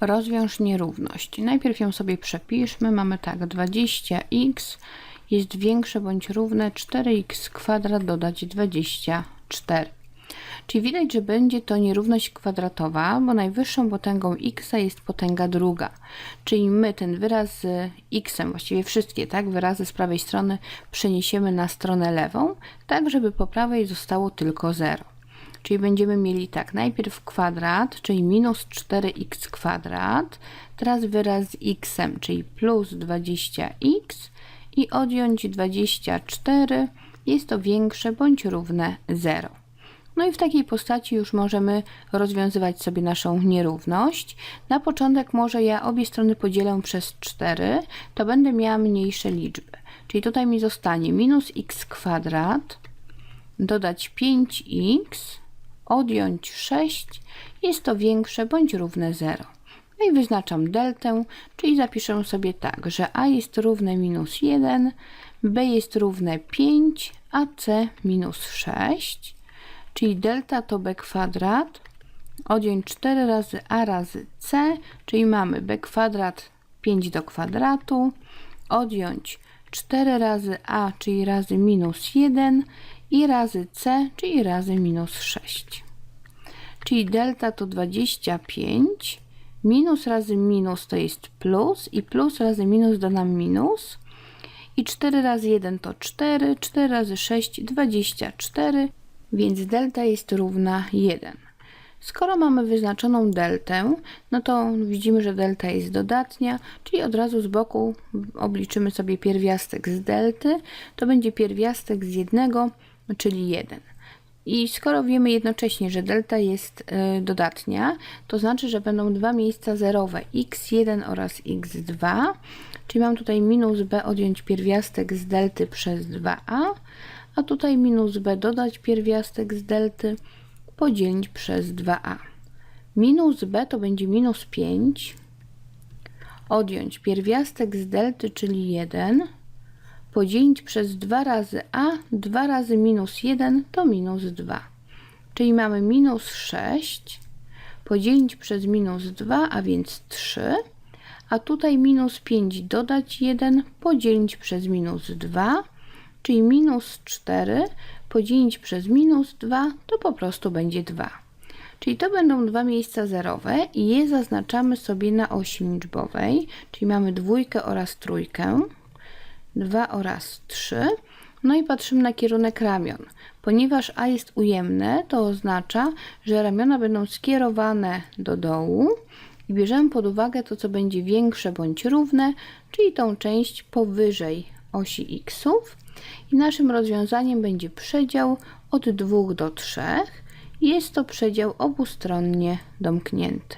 Rozwiąż nierówność. Najpierw ją sobie przepiszmy. Mamy tak, 20x jest większe bądź równe 4x kwadrat dodać 24. Czyli widać, że będzie to nierówność kwadratowa, bo najwyższą potęgą x jest potęga druga. Czyli my ten wyraz z x, właściwie wszystkie tak, wyrazy z prawej strony przeniesiemy na stronę lewą, tak żeby po prawej zostało tylko 0. Czyli będziemy mieli tak, najpierw kwadrat, czyli minus 4x kwadrat, teraz wyraz z x, czyli plus 20x i odjąć 24 jest to większe bądź równe 0. No i w takiej postaci już możemy rozwiązywać sobie naszą nierówność. Na początek może ja obie strony podzielę przez 4, to będę miała mniejsze liczby. Czyli tutaj mi zostanie minus x kwadrat, dodać 5x, odjąć 6, jest to większe bądź równe 0. No i wyznaczam deltę, czyli zapiszę sobie tak, że a jest równe minus 1, b jest równe 5, a c minus 6, czyli delta to b kwadrat, odjąć 4 razy a razy c, czyli mamy b kwadrat 5 do kwadratu, odjąć 4 razy a, czyli razy minus 1 i razy c, czyli razy minus 6. Czyli delta to 25, minus razy minus to jest plus i plus razy minus da nam minus. I 4 razy 1 to 4, 4 razy 6 24, więc delta jest równa 1. Skoro mamy wyznaczoną deltę, no to widzimy, że delta jest dodatnia, czyli od razu z boku obliczymy sobie pierwiastek z delty. To będzie pierwiastek z jednego, czyli 1. I skoro wiemy jednocześnie, że delta jest y, dodatnia, to znaczy, że będą dwa miejsca zerowe x1 oraz x2, czyli mam tutaj minus b odjąć pierwiastek z delty przez 2a, a tutaj minus b dodać pierwiastek z delty podzielić przez 2a. Minus b to będzie minus 5, odjąć pierwiastek z delty, czyli 1, podzielić przez 2 razy a, 2 razy minus 1 to minus 2. Czyli mamy minus 6, podzielić przez minus 2, a więc 3, a tutaj minus 5 dodać 1, podzielić przez minus 2, czyli minus 4 podzielić przez minus 2 to po prostu będzie 2. Czyli to będą dwa miejsca zerowe i je zaznaczamy sobie na osi liczbowej, czyli mamy dwójkę oraz trójkę. 2 oraz 3. No i patrzymy na kierunek ramion. Ponieważ A jest ujemne, to oznacza, że ramiona będą skierowane do dołu i bierzemy pod uwagę to, co będzie większe bądź równe, czyli tą część powyżej osi xów. I naszym rozwiązaniem będzie przedział od 2 do 3. Jest to przedział obustronnie domknięty.